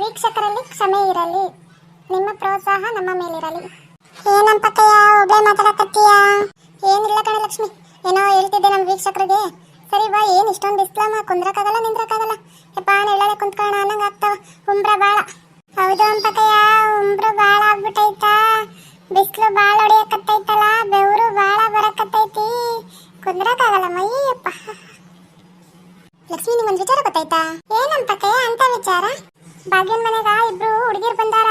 ವೀಕ್ಷಕರಲ್ಲಿ ಕ್ಷಮೆ ಇರಲಿ. ನಿಮ್ಮ ಪ್ರೋತ್ಸಾಹ ನಮ್ಮ ಮೇಲಿರಲಿ. ಏನಂತ ಕಯ್ಯ ಒಬ್ಬ ಮಾತಾಡಕತ್ತೀಯ? ಏನಿಲ್ಲ ಕಣ ಲಕ್ಷ್ಮಿ. ಏನೋ ಹೇಳ್ತಿದ್ದೆ ನಮ್ಮ ವೀಕ್ಷಕರಿಗೆ. ಸರಿ ಬಾ, ಏನು ಇಷ್ಟೊಂದು ಬಿಸ್ಲಮ್ಮ ಕುಂದ್ರಕ್ಕಾಗಲ್ಲ, ನಿಂದ್ರಕ್ಕಾಗಲ್ಲ. ಯಪ್ಪ ನೆಳ್ಳಲೆ ಕುಂತ್ಕೋಣ ಅನ್ನಂಗ ಆಗ್ತಾವ. ಉಂಬ್ರ ಬಾಳ. ಹೌದು ಅಂತ ಕಯ್ಯ ಉಂಬ್ರ ಬಾಳ ಆಗ್ಬಿಟ್ಟೈತಾ? ಬಿಸ್ಲು ಬಾಳ ಹೊಡಿಯಕತ್ತೈತಲ್ಲ, ಬೆವರು ಬಾಳ ಬರಕತ್ತೈತಿ. ಕುಂದ್ರಕ್ಕಾಗಲ್ಲ ಮೈಯಪ್ಪ ಲಕ್ಷ್ಮಿ ನಿಮ್ಮ ವಿಚಾರ ಗೊತ್ತಾಯ್ತಾ? ಏನಂಪಕ್ಕಯ್ಯ ಅಂತ ವಿಚಾರ? ಭಾಗ್ಯನ್ ಮನೆಗ ಇಬ್ರು ಹುಡುಗಿರು ಬಂದಾರ.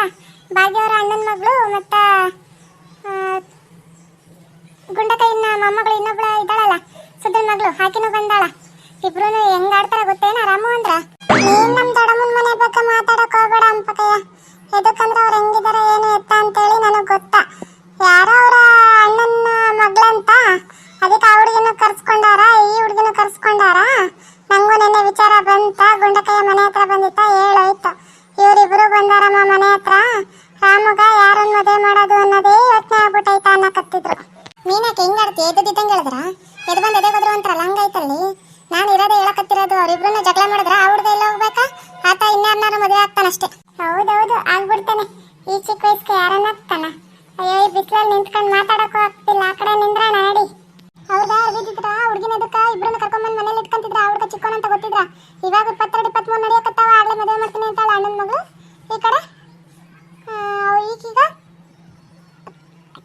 ಭಾಗ್ಯವರ ಅಣ್ಣನ ಮಗಳು ಮತ್ತ ಗುಂಡಕೈನ ಮೊಮ್ಮಗಳು ಇನ್ನೊಬ್ಳ ಇದ್ದಾಳಲ್ಲ ಸುದ್ದನ ಮಗಳು, ಆಕಿನೂ ಬಂದಾಳ. ಇಬ್ರು ಹೆಂಗ್ ಆಡ್ತಾರ ಗೊತ್ತೇನ ರಾಮು ಅಂದ್ರ? ನೀನ್ ನಮ್ ದೊಡಮ್ಮನ ಮನೆ ಬಗ್ಗೆ ಮಾತಾಡಕ್ ಹೋಗ್ಬೇಡ ಅಂಪಕಯ್ಯ. ಎದಕ್ಕಂದ್ರ ಅವ್ರ ಹೆಂಗಿದಾರ, ಏನು ಎತ್ತ ಅಂತೇಳಿ ನನಗ್ ಗೊತ್ತ. ಯಾರೋ ಅವರ ಅಣ್ಣನ ಮಗಳಂತ, ಅದಕ್ಕೆ ಆ ಹುಡುಗಿನ ಕರ್ಸ್ಕೊಂಡಾರ, ಈ ಹುಡುಗಿನ ಕರ್ಸ್ಕೊಂಡಾರ? ನಂಗೂ ನಿನ್ನೆ ವಿಚಾರ ಬಂತ ಗುಂಡಕಯ್ಯ ಮನೆ ಹತ್ರ ಬಂದಿತ್ತ ಇವರಿಬ್ರು ಬಂದಾರಮ್ಮ ಮನೆ ಹತ್ರ ರಾಮಗ ಯಾರನ್ನ ಮದುವೆ ಮಾಡೋದು ಅನ್ನೋದೇ ಯೋಚನೆ ಆಗ್ಬಿಟ್ಟೈತ ಅನ್ನಕತ್ತಿದ್ರು. ಮೀನಕ್ಕೆ ಹಿಂಗಾಡ್ತಿ ಎದ್ದಿದ್ದಂಗೆ ಹೇಳಿದ್ರ? ಎದ್ ಬಂದ್ ಎದೆ ಹೋದ್ರು ಅಂತಾರಲ್ಲ ಹಂಗೈತಲ್ಲಿ ನಾನು ಇರೋದೇ ಹೇಳಕತ್ತಿರೋದು ಅವ್ರಿಬ್ರು ಜಗಳ ಮಾಡಿದ್ರ ಆ ಇಲ್ಲ ಎಲ್ಲ ಹೋಗ್ಬೇಕಾ? ಆತ ಇನ್ಯಾರನ್ನಾರು ಮದುವೆ ಆಗ್ತಾನಷ್ಟೇ. ಹೌದೌದು ಆಗ್ಬಿಡ್ತಾನೆ. ಈ ಚಿಕ್ಕ ವಯಸ್ಸಿಗೆ ಯಾರನ್ನ ಆಗ್ತಾನ? ಅಯ್ಯೋ ಈ ಬಿಸಿಲಲ್ಲಿ ನಿಂತ್ಕೊಂಡು ಮಾತಾಡಕ್ಕೂ ಆಗ್ತಿಲ್ಲ. ಆ ಕಡೆ ನಿಂದ್ರ ನಾಡಿ. ಹೌದಾ ಅರ್ವಿದ್ರ ಹುಡುಗಿನ ಎದಕ್ಕ? ಇಬ್ರನ್ನ ಕರ್ಕೊಂಬಂದ್ ಮನೇಲಿ ಇಟ್ಕೊಂತಿದ್ರ? ಹುಡುಗ ಚಿಕ್ಕವನ ಅಂತ ಗೊತ್ತಿದ್ರ? ಇವಾಗ ಇಪ್ಪತ್ತೆರಡು ಇಪ್ಪತ್ಮೂರು ನಡೆಯಕತ್ತಾವ ಆಗ್ಲೇ ಮದುವೆ ಮಾಡ್ತೀನಿ ಅಂತಾಳ ಅಣ್ಣನ ಮಗಳು ಈ ಕಡೆ ಆ, ಈಗೀಗ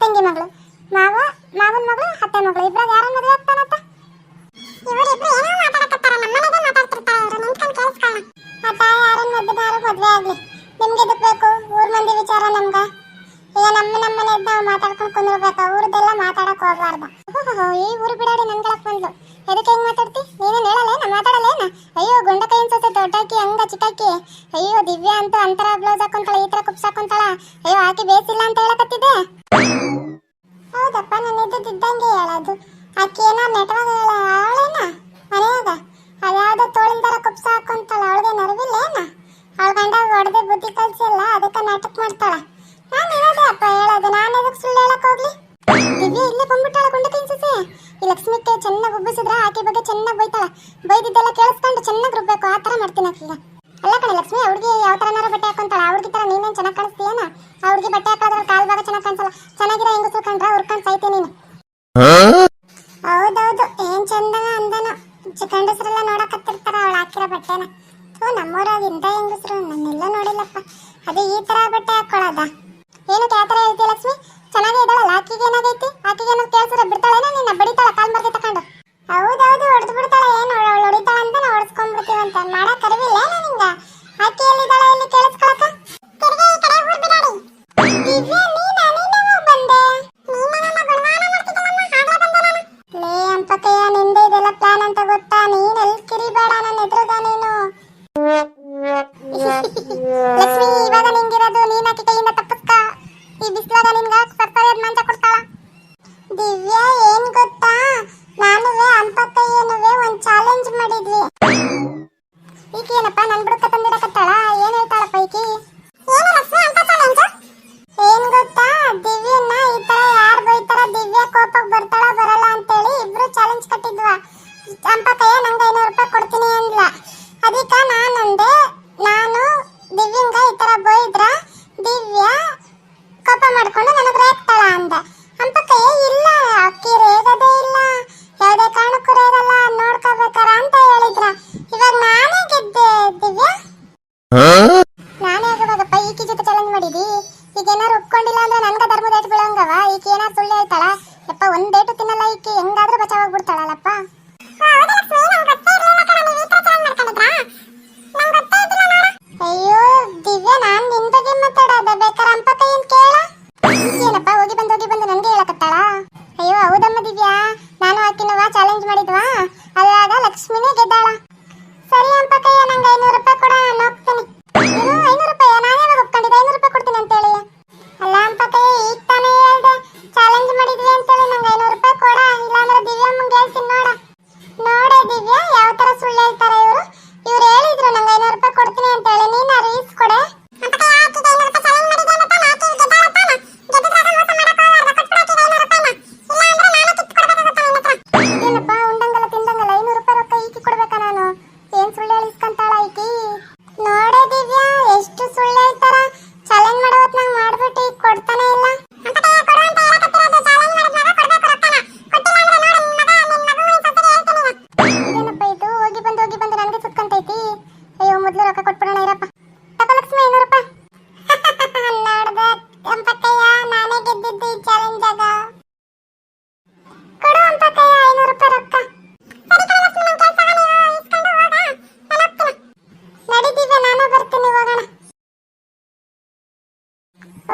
ತಂಗಿ ಮಗಳು. ಮಾವ, ಮಾವನ ಮಗಳು, ಅತ್ತೆ ಮಗಳು. ಇಬ್ಬರ ಯಾರ ಮದುವೆ ಆಗ್ತಾನತ್ತ ಇವರಿಬ್ರು ಏನೋ ಮಾತಾಡಕತ್ತಾರ. ನಮ್ಮನೆಗೆ ಮಾತಾಡ್ತಿರ್ತಾರೆ ಇವರು. ನಿಂತ್ಕೊಂಡು ಕೇಳಿಸ್ಕೊಳ್ಳ ಆತ ಯಾರನ್ನ ಮದ್ದಿದಾರು ಮದುವೆ ಆಗ್ಲಿ? ನಿಮ್ಗೆ ಎದಕ್ ಬೇಕು? ಊರ್ ಮಂದಿ ವಿಚಾರ ನಮ್ಗ? ಈಗ ನಮ್ಮ ನಮ್ಮನೆ ನಾವು ಮಾತಾಡ್ಕೊಂಡು ಕುಂದಿರ್ಬೇಕ. ಊರದೆಲ್ಲ ಮಾತಾಡಕ್ ಹೋಗ್ಬಾರ್ದು. ಓಹೋ ಈ ಊರು ಬಿಡಾಡಿ ನನ್ನ ಕೆಳಕ್ ಬಂದ್ಲು. ಎದಕ್ಕೆ ಹೆಂಗ್ ಮಾತಾಡ್ತಿ? ನೀನೇನ್ ಹೇಳಲೇನ ಮಾತಾಡಲೇನ ಅಯ್ಯೋ, ಗುಂಡ ಕೈನ್ ಸೊಸೆ, ದೊಡ್ಡಾಕಿ, ಹಂಗ ಚಿಕ್ಕಾಕಿ. ಅಯ್ಯೋ, ದಿವ್ಯಾ ಅಂತೂ ಅಂತರ ಬ್ಲೌಸ್ ಹಾಕೊಂತಾಳ, ಈ ತರ ಕುಪ್ಸ್ ಅಯ್ಯೋ, ಆಕೆ ಬೇಸಿಲ್ಲ ಅಂತ ಹೇಳಕತ್ತಿದ್ದೆ. ಹೌದಪ್ಪ ನಾನು ಇದ್ದಿದ್ದಂಗೆ ಹೇಳೋದು. ಆಕಿ ಏನೋ ನೆಟ್ವಾಗ ಅವಳೇನ? ಮನೆಯಾಗ? ಅದ್ಯಾವುದೋ ತೋಳಿಂದರ ಕುಪ್ಸ ಹಾಕೊಂತಾಳ, ಅವಳಿಗೆ ನರವಿಲ್ಲೇನ ಅವಳ ಗಂಡ ಹೊಡೆದೆ ಬುದ್ಧಿ ಕಲ್ಸಿಲ್ಲ ಅದಕ್ಕೆ ನಾಟಕ ಮಾಡ್ತಾಳ. ನಾನು ಹೇಳೋದೆ ಅಪ್ಪ, ಹೇಳೋದು. ನಾನು ಎದಕ್ಕೆ ಸುಳ್ಳು ಹೇಳಕ್ ಹೋಗ್ಲಿ? ದಿವ್ಯ ಇಲ್ಲೇ ಬಂದ್ಬಿಟ್ಟಾಳ ಗುಂಡ ಕೈನ್ಸಸೆ ಈ ಲಕ್ಷ್ಮಿಕ್ಕೆ ಚೆನ್ನಾಗಿ ಉಬ್ಬಿಸಿದ್ರೆ ಆಕೆ ಬಗ್ಗೆ ಚೆನ್ನಾಗಿ ಬೈತಾಳ. ಬೈದಿದ್ದೆಲ್ಲ ಕೇಳಿಸ್ಕೊಂಡು ಚೆನ್ನಾಗಿ ರುಬ್ಬೇಕು, ಆ ಥರ ಮಾಡ್ತೀನಿ ಆಕಿಗೆ ಅಲ್ಲ ಕಣೆ ಲಕ್ಷ್ಮಿ ಅವ್ರಿಗೆ ಯಾವ ಥರನಾರ ಬಟ್ಟೆ ಹಾಕೊಂತಾಳ? ಅವ್ರಿಗೆ ಥರ ನೀನೇನು ಚೆನ್ನಾಗಿ ಕಾಣಿಸ್ತೀಯನ? ಅವ್ರಿಗೆ ಬಟ್ಟೆ ಗಂಡಸರೆಲ್ಲ ನೋಡಕತ್ತಿರ್ತಾರ, ಅವಳು ಹಾಕಿರೋ ಬಟ್ಟೆನ. ಥೂ, ನಮ್ಮೂರಾಗ ಇಂಥ ಹೆಂಗಸರು, ನನ್ನೆಲ್ಲ ನೋಡಿಲ್ಲಪ್ಪ. ಅದು ಈ ತರ ಬಟ್ಟೆ ಹಾಕೊಳ್ಳೋದ ಏನಕ್ಕೆ ಆ ಥರ ಹೇಳ್ತೀಯ ಲಕ್ಷ್ಮಿ ಇವಾಗ ಇಲ್ಲ ನನ್ಗ ಧರ್ಮ ಡೇಟ್ ಬೀಳಂಗವ, ಈಕೆ ಏನಾರ ಸುಳ್ಳು ಹೇಳ್ತಾಳ? ಯಪ್ಪ, ಒಂದ್ ಡೇಟ್ ತಿನ್ನಲ್ಲ ಈಕೆ, ಹೆಂಗಾದ್ರೂ ಬಚಾವಾಗ್ಬಿಡ್ತಾಳಲ್ಲಪ್ಪ ಅಯ್ಯೋ, ದಿವ್ಯಾ, ನಾನ್ ನಿನ್ ಬಗ್ಗೆ ಮಾತಾಡೋದ, ಬೇಕಾದ್ರೆ ಅಂಪ ಕೈಯನ್ ಕೇಳ. ಏನಪ್ಪ, ಹೋಗಿ ಬಂದು ಹೋಗಿ ಬಂದು ನನ್ಗೆ ಹೇಳಕತ್ತಾಳ? ಅಯ್ಯೋ, ಹೌದಮ್ಮ ದಿವ್ಯಾ, ನಾನು ಆಕಿನವ ಚಾಲೆಂಜ್ ಮಾಡಿದ್ವಾ? ಅದ್ರಾಗ ಲಕ್ಷ್ಮಿನೇ ಗೆದ್ದಾಳ. ಸರಿ ಅಂಪ ಕೈಯ, ನಂಗೆ ಐನೂರು ದಿವ್ಯಾ, ಯಾವ ತರ ಸುಳ್ಳು ಹೇಳ್ತಾರೆ ಇವರು? ಇವ್ರು ಹೇಳಿದ್ರು, ನಂಗೆ ಐನೂರು ರೂಪಾಯಿ ಕೊಡ್ತೀನಿ ಅಂತ ಹೇಳಿ, ನೀನ ಆ ಕೊಡೆ. ಐನೂರು ರೂಪಾಯಿ ರೊಕ್ಕ ಈಕಿ ಕೊಡ್ಬೇಕಾ ನಾನು? ಏನ್ ಸುಳ್ಳು ಹೇಳಿಸ್ಕಂತಾಳ ಈಕಿ? ನೋಡೇ ದಿವ್ಯಾ, ಎಷ್ಟು ಸುಳ್ಳು ಹೇಳ್ತಾರ? ಚಾಲೆಂಜ್ ಮಾಡೋ ಮಾಡ್ಬಿಟ್ಟು ಈಗ ಕೊಡ್ತಾನೆ ಇಲ್ಲ.